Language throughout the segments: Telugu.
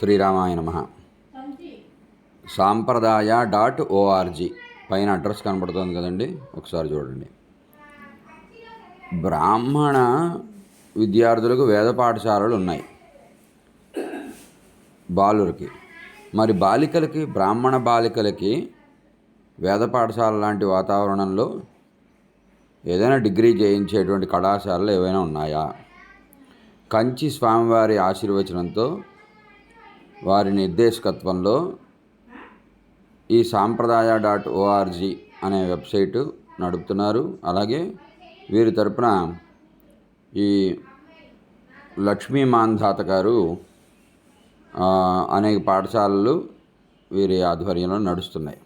శ్రీరామాయ నమ. సాంప్రదాయ డాట్ ఓఆర్జీ పైన అడ్రస్ కనబడుతుంది కదండి ఒకసారి చూడండి. బ్రాహ్మణ విద్యార్థులకు వేద పాఠశాలలు ఉన్నాయి. బాలురికి. మరి బాలికలకి బ్రాహ్మణ బాలికలకి వేద పాఠశాల లాంటి వాతావరణంలో ఏదైనా డిగ్రీ చేయించేటువంటి కళాశాలలు ఏవైనా ఉన్నాయా? కంచి స్వామివారి ఆశీర్వచనంతో వారి నిర్దేశకత్వంలో ఈ సాంప్రదాయ డాట్ ఓఆర్జీ అనే వెబ్సైటు నడుపుతున్నారు. అలాగే వీరి తరపున ఈ లక్ష్మీ మాంధాత గారు అనేక పాఠశాలలు వీరి ఆధ్వర్యంలో నడుస్తున్నాయి.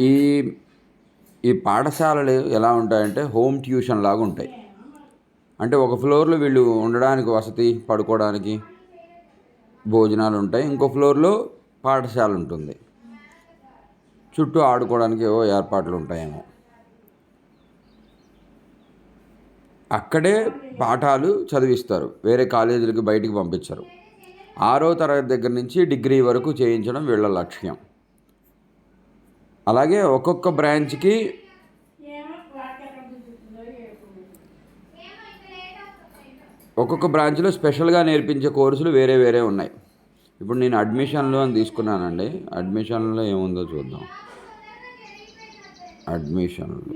ఈ ఈ పాఠశాలలు ఎలా ఉంటాయంటే హోమ్ ట్యూషన్ లాగా ఉంటాయి. అంటే ఒక ఫ్లోర్లో వీళ్ళు ఉండడానికి వసతి పడుకోవడానికి భోజనాలు ఉంటాయి ఇంకో ఫ్లోర్లో పాఠశాల ఉంటుంది చుట్టూ ఆడుకోవడానికి ఏవో ఏర్పాట్లు ఉంటాయేమో అక్కడే పాఠాలు చదివిస్తారు. వేరే కాలేజీలకి బయటికి పంపించరు. ఆరో తరగతి దగ్గర నుంచి డిగ్రీ వరకు చేయించడం వీళ్ళ లక్ష్యం. అలాగే ఒక్కొక్క బ్రాంచ్కి ఒక్కొక్క బ్రాంచ్లో స్పెషల్గా నేర్పించే కోర్సులు వేరే వేరే ఉన్నాయి. ఇప్పుడు నేను అడ్మిషన్లు అని తీసుకున్నానండి. అడ్మిషన్లో ఏముందో చూద్దాం. అడ్మిషన్లు.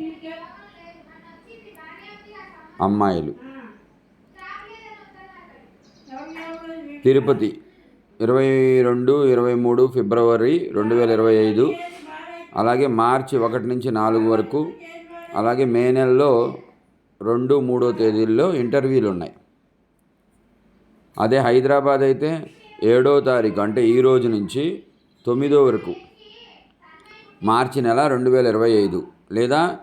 అమ్మాయిలు. తిరుపతి ఇరవై రెండు ఇరవై మూడు ఫిబ్రవరి రెండు వేల ఇరవై ఐదు. అలాగే మార్చి ఒకటి నుంచి నాలుగు వరకు. అలాగే మే నెలలో రెండు మూడో తేదీల్లో ఇంటర్వ్యూలు ఉన్నాయి అదే హైదరాబాద్ అయితే ఏడో తారీఖు అంటే ఈ రోజు నుంచి తొమ్మిదో వరకు. మార్చి నెల రెండు వేల ఇరవై ఐదు లేదా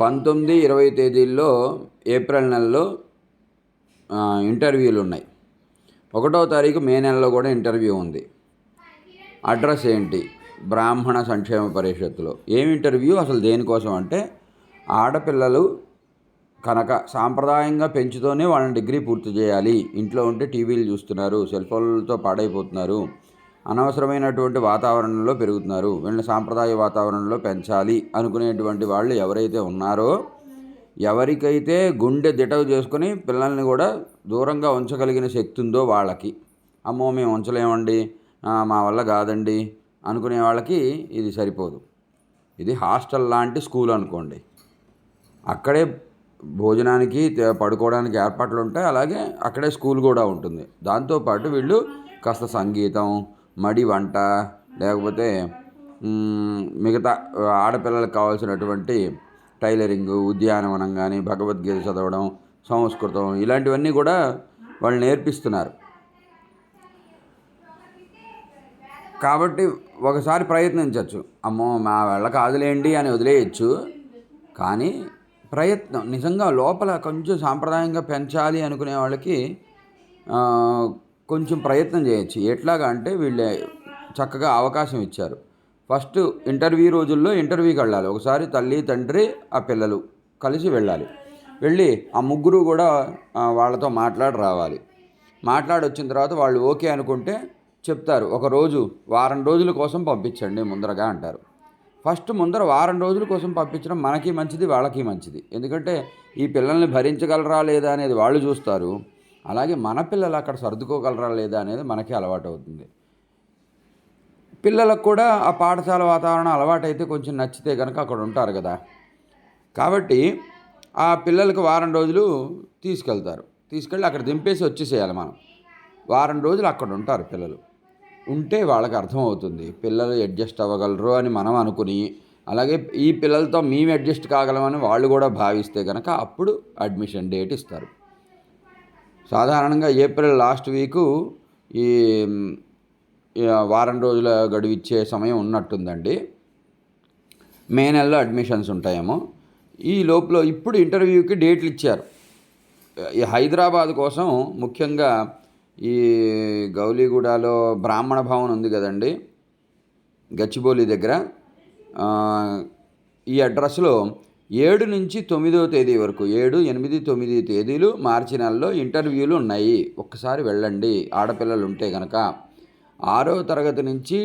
పంతొమ్మిది ఇరవై తేదీల్లో ఏప్రిల్ నెలలో ఇంటర్వ్యూలు ఉన్నాయి. ఒకటో తారీఖు మే నెలలో కూడా ఇంటర్వ్యూ ఉంది. అడ్రస్ ఏంటి? బ్రాహ్మణ సంక్షేమ పరిషత్తులో. ఏం ఇంటర్వ్యూ? అసలు దేనికోసం అంటే ఆడపిల్లలు కనుక సాంప్రదాయంగా పెంచుతూనే వాళ్ళని డిగ్రీ పూర్తి చేయాలి. ఇంట్లో ఉంటే టీవీలు చూస్తున్నారు సెల్ ఫోన్లతో పాడైపోతున్నారు అనవసరమైనటువంటి వాతావరణంలో పెరుగుతున్నారు వీళ్ళని సాంప్రదాయ వాతావరణంలో పెంచాలి అనుకునేటువంటి వాళ్ళు ఎవరైతే ఉన్నారో ఎవరికైతే గుండె దిటవు చేసుకొని పిల్లల్ని కూడా దూరంగా ఉంచగలిగిన శక్తి ఉందో వాళ్ళకి అమ్మో మేము ఉంచలేమండి మా వల్ల కాదండి అనుకునే వాళ్ళకి ఇది సరిపోదు. ఇది హాస్టల్ లాంటి స్కూల్ అనుకోండి. అక్కడే భోజనానికి పడుకోవడానికి ఏర్పాట్లు ఉంటాయి. అలాగే అక్కడే స్కూల్ కూడా ఉంటుంది. దాంతోపాటు వీళ్ళు కాస్త సంగీతం మడి వంట లేకపోతే మిగతా ఆడపిల్లలకు కావాల్సినటువంటి టైలరింగ్ ఉద్యానవనం కానీ భగవద్గీత చదవడం సంస్కృతం ఇలాంటివన్నీ కూడా వాళ్ళు నేర్పిస్తున్నారు. కాబట్టి ఒకసారి ప్రయత్నించవచ్చు అమ్మో మా వాళ్ళ కాదులేండి అని వదిలేయచ్చు. కానీ ప్రయత్నం. నిజంగా లోపల కొంచెం సాంప్రదాయంగా పెంచాలి అనుకునే వాళ్ళకి కొంచెం ప్రయత్నం చేయొచ్చు. ఎట్లాగా అంటే వీళ్ళు చక్కగా అవకాశం ఇచ్చారు. ఫస్ట్ ఇంటర్వ్యూ రోజుల్లో ఇంటర్వ్యూకి వెళ్ళాలి. ఒకసారి తల్లి తండ్రి ఆ పిల్లలు కలిసి వెళ్ళాలి. వెళ్ళి ఆ ముగ్గురు కూడా వాళ్ళతో మాట్లాడి రావాలి. మాట్లాడి వచ్చిన తర్వాత వాళ్ళు ఓకే అనుకుంటే చెప్తారు. ఒకరోజు వారం రోజుల కోసం పంపించండి ముందరగా అంటారు. ఫస్ట్ ముందర వారం రోజుల కోసం పంపించడం మనకి మంచిది వాళ్ళకి మంచిది. ఎందుకంటే ఈ పిల్లల్ని భరించగలరా లేదా అనేది వాళ్ళు చూస్తారు. అలాగే మన పిల్లలు అక్కడ సర్దుకోగలరా లేదా అనేది మనకి అలవాటు అవుతుంది. పిల్లలకు కూడా ఆ పాఠశాల వాతావరణం అలవాటైతే కొంచెం నచ్చితే కనుక అక్కడ ఉంటారు కదా. కాబట్టి ఆ పిల్లలకు వారం రోజులు తీసుకెళ్తారు. తీసుకెళ్ళి అక్కడ దింపేసి వచ్చేసేయాలి మనం. వారం రోజులు అక్కడ ఉంటారు పిల్లలు. ఉంటే వాళ్ళకి అర్థమవుతుంది. పిల్లలు అడ్జస్ట్ అవ్వగలరు అని మనం అనుకుని అలాగే ఈ పిల్లలతో మేము అడ్జస్ట్ కాగలమని వాళ్ళు కూడా భావిస్తే కనుక అప్పుడు అడ్మిషన్ డేట్ ఇస్తారు. సాధారణంగా ఏప్రిల్ లాస్ట్ వీకు ఈ వారం రోజుల గడువు ఇచ్చే సమయం ఉన్నట్టుందండి. మే నెలలో అడ్మిషన్స్ ఉంటాయేమో. ఈ లోపల ఇప్పుడు ఇంటర్వ్యూకి డేట్లు ఇచ్చారు. ఈ హైదరాబాద్ కోసం ముఖ్యంగా ఈ గౌలీగూడలో బ్రాహ్మణ భవన్ ఉంది కదండి గచ్చిబౌలి దగ్గర. ఈ అడ్రస్లో ఏడు నుంచి తొమ్మిదవ తేదీ వరకు ఏడు ఎనిమిది తొమ్మిది తేదీలు మార్చి నెలలో ఇంటర్వ్యూలు ఉన్నాయి. ఒక్కసారి వెళ్ళండి ఆడపిల్లలు ఉంటే కనుక ఆరో తరగతి నుంచి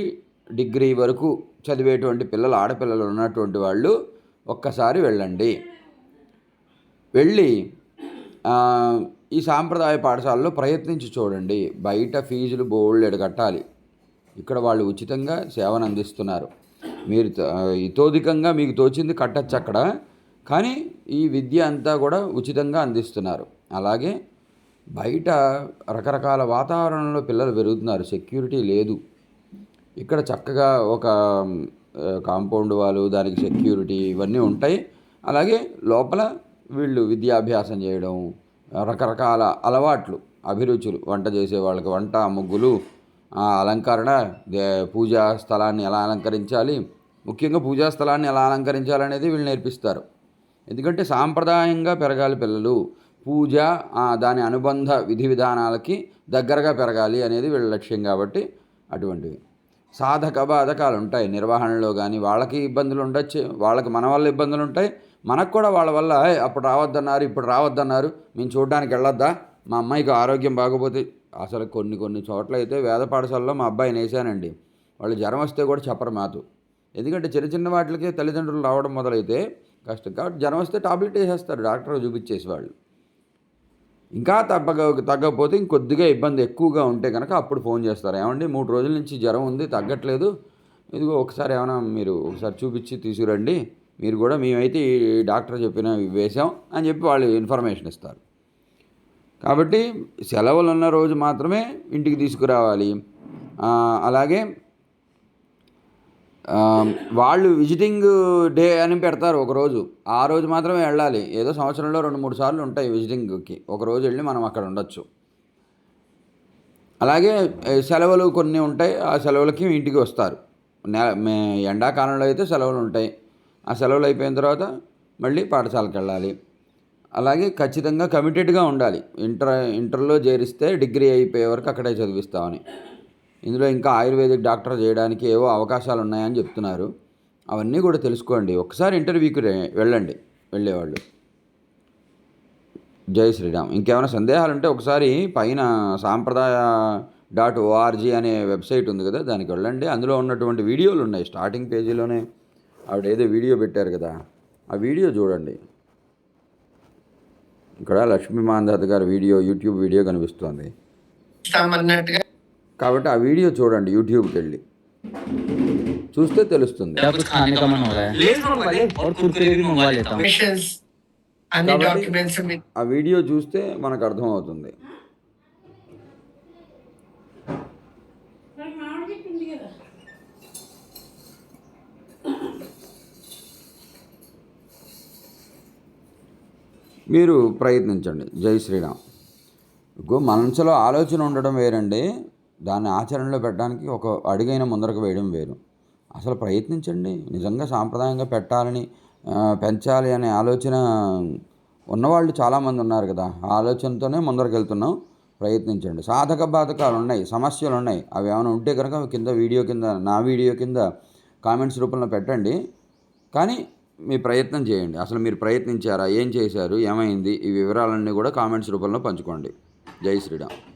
డిగ్రీ వరకు చదివేటువంటి పిల్లలు ఆడపిల్లలు ఉన్నటువంటి వాళ్ళు ఒక్కసారి వెళ్ళండి. వెళ్ళి ఈ సాంప్రదాయ పాఠశాలలో ప్రయత్నించి చూడండి. బయట ఫీజులు బోల్డెడు కట్టాలి. ఇక్కడ వాళ్ళు ఉచితంగా సేవను అందిస్తున్నారు. మీరు ఇతోధికంగా మీకు తోచింది కట్టచ్చు అక్కడ. కానీ ఈ విద్య అంతా కూడా ఉచితంగా అందిస్తున్నారు. అలాగే బయట రకరకాల వాతావరణంలో పిల్లలు పెరుగుతున్నారు. సెక్యూరిటీ లేదు. ఇక్కడ చక్కగా ఒక కాంపౌండ్ వాళ్ళు దానికి సెక్యూరిటీ ఇవన్నీ ఉంటాయి. అలాగే లోపల వీళ్ళు విద్యాభ్యాసం చేయడం రకరకాల అలవాట్లు అభిరుచులు వంట చేసే వాళ్ళకి వంట ముగ్గులు అలంకరణ పూజా స్థలాన్ని ఎలా అలంకరించాలి ముఖ్యంగా పూజా స్థలాన్ని ఎలా అలంకరించాలనేది వీళ్ళు నేర్పిస్తారు. ఎందుకంటే సాంప్రదాయంగా పెరగాలి పిల్లలు పూజ దాని అనుబంధ విధి విధానాలకి దగ్గరగా పెరగాలి అనేది వీళ్ళ లక్ష్యం కాబట్టి అటువంటివి. సాధక బాధకాలు ఉంటాయి నిర్వహణలో కానీ వాళ్ళకి ఇబ్బందులు ఉండొచ్చు వాళ్ళకి మన వల్ల ఇబ్బందులు ఉంటాయి మనకు కూడా వాళ్ళ వల్ల అప్పుడు రావద్దన్నారు ఇప్పుడు రావద్దన్నారు మేము చూడడానికి వెళ్ళొద్దా? మా అమ్మాయికి ఆరోగ్యం బాగోపోతే అసలు కొన్ని కొన్ని చోట్ల అయితే వేద పాఠశాలలో మా అబ్బాయిని వేసానండి వాళ్ళు జ్వరం వస్తే కూడా చెప్పరు మాతో. ఎందుకంటే చిన్న చిన్న వాటికే తల్లిదండ్రులు రావడం మొదలైతే కష్టం. కాబట్టి జ్వరం వస్తే టాబ్లెట్ వేసేస్తారు డాక్టర్ చూపించేసి వాళ్ళు. ఇంకా తగ్గ తగ్గకపోతే ఇంకొద్దిగా ఇబ్బంది ఎక్కువగా ఉంటే కనుక అప్పుడు ఫోన్ చేస్తారు. ఏమండి మూడు రోజుల నుంచి జ్వరం ఉంది తగ్గట్లేదు. ఇదిగో ఒకసారి ఏమైనా మీరు ఒకసారి చూపించి తీసుకురండి. మీరు కూడా మేమైతే ఈ డాక్టర్ చెప్పిన వేసాం అని చెప్పి వాళ్ళు ఇన్ఫర్మేషన్ ఇస్తారు. కాబట్టి సెలవులు ఉన్న రోజు మాత్రమే ఇంటికి తీసుకురావాలి. అలాగే వాళ్ళు విజిటింగ్ డే అని పెడతారు ఒక రోజు. ఆ రోజు మాత్రమే వెళ్ళాలి. ఏదో సంవత్సరంలో రెండు మూడు సార్లు ఉంటాయి విజిటింగ్కి. ఒక రోజు వెళ్ళి మనం అక్కడ ఉండొచ్చు. అలాగే సెలవులు కొన్ని ఉంటాయి. ఆ సెలవులకి ఇంటికి వస్తారు. నె ఎండాకాలంలో అయితే సెలవులు ఉంటాయి. ఆ సెలవులు అయిపోయిన తర్వాత మళ్ళీ పాఠశాలకు వెళ్ళాలి. అలాగే ఖచ్చితంగా కమిటెడ్గా ఉండాలి. ఇంటర్ ఇంటర్లో చేరిస్తే డిగ్రీ అయిపోయే వరకు అక్కడే చదివిస్తామని. ఇందులో ఇంకా ఆయుర్వేదిక్ డాక్టర్ చేయడానికి ఏవో అవకాశాలు ఉన్నాయని చెప్తున్నారు. అవన్నీ కూడా తెలుసుకోండి. ఒకసారి ఇంటర్వ్యూకి వెళ్ళండి. వెళ్ళేవాళ్ళు. జై శ్రీరామ్. ఇంకేమైనా సందేహాలు ఉంటే ఒకసారి పైన సాంప్రదాయ డాట్ ఓఆర్జీ అనే వెబ్సైట్ ఉంది కదా దానికి వెళ్ళండి. అందులో ఉన్నటువంటి వీడియోలు ఉన్నాయి స్టార్టింగ్ పేజీలోనే ఆవిడ ఏదో వీడియో పెట్టారు కదా. ఆ వీడియో చూడండి. ఇక్కడ లక్ష్మీ మాంధాత్ గారి వీడియో యూట్యూబ్ వీడియో కనిపిస్తుంది. కాబట్టి ఆ వీడియో చూడండి యూట్యూబ్కి వెళ్ళి. చూస్తే తెలుస్తుంది. ఆ వీడియో చూస్తే మనకు అర్థం అవుతుంది మీరు ప్రయత్నించండి. జై శ్రీరామ్. ఇంకో మనసులో ఆలోచన ఉండడం వేరండి. దాన్ని ఆచరణలో పెట్టడానికి ఒక అడుగైన ముందరకు వేయడం వేరు. అసలు ప్రయత్నించండి. నిజంగా సాంప్రదాయంగా పెట్టాలని పెంచాలి అనే ఆలోచన ఉన్నవాళ్ళు చాలామంది ఉన్నారు కదా. ఆ ఆలోచనతోనే ముందరకు వెళ్తున్నాం ప్రయత్నించండి. సాధక బాధకాలు ఉన్నాయి సమస్యలు ఉన్నాయి. అవి ఏమైనా ఉంటే కనుక కింద వీడియో కింద నా వీడియో కింద కామెంట్స్ రూపంలో పెట్టండి. కానీ మీ ప్రయత్నం చేయండి. అసలు మీరు ప్రయత్నించారా? ఏం చేశారు? ఏమైంది? ఈ వివరాలన్నీ కూడా కామెంట్స్ రూపంలో పంచుకోండి. జై శ్రీరామ్.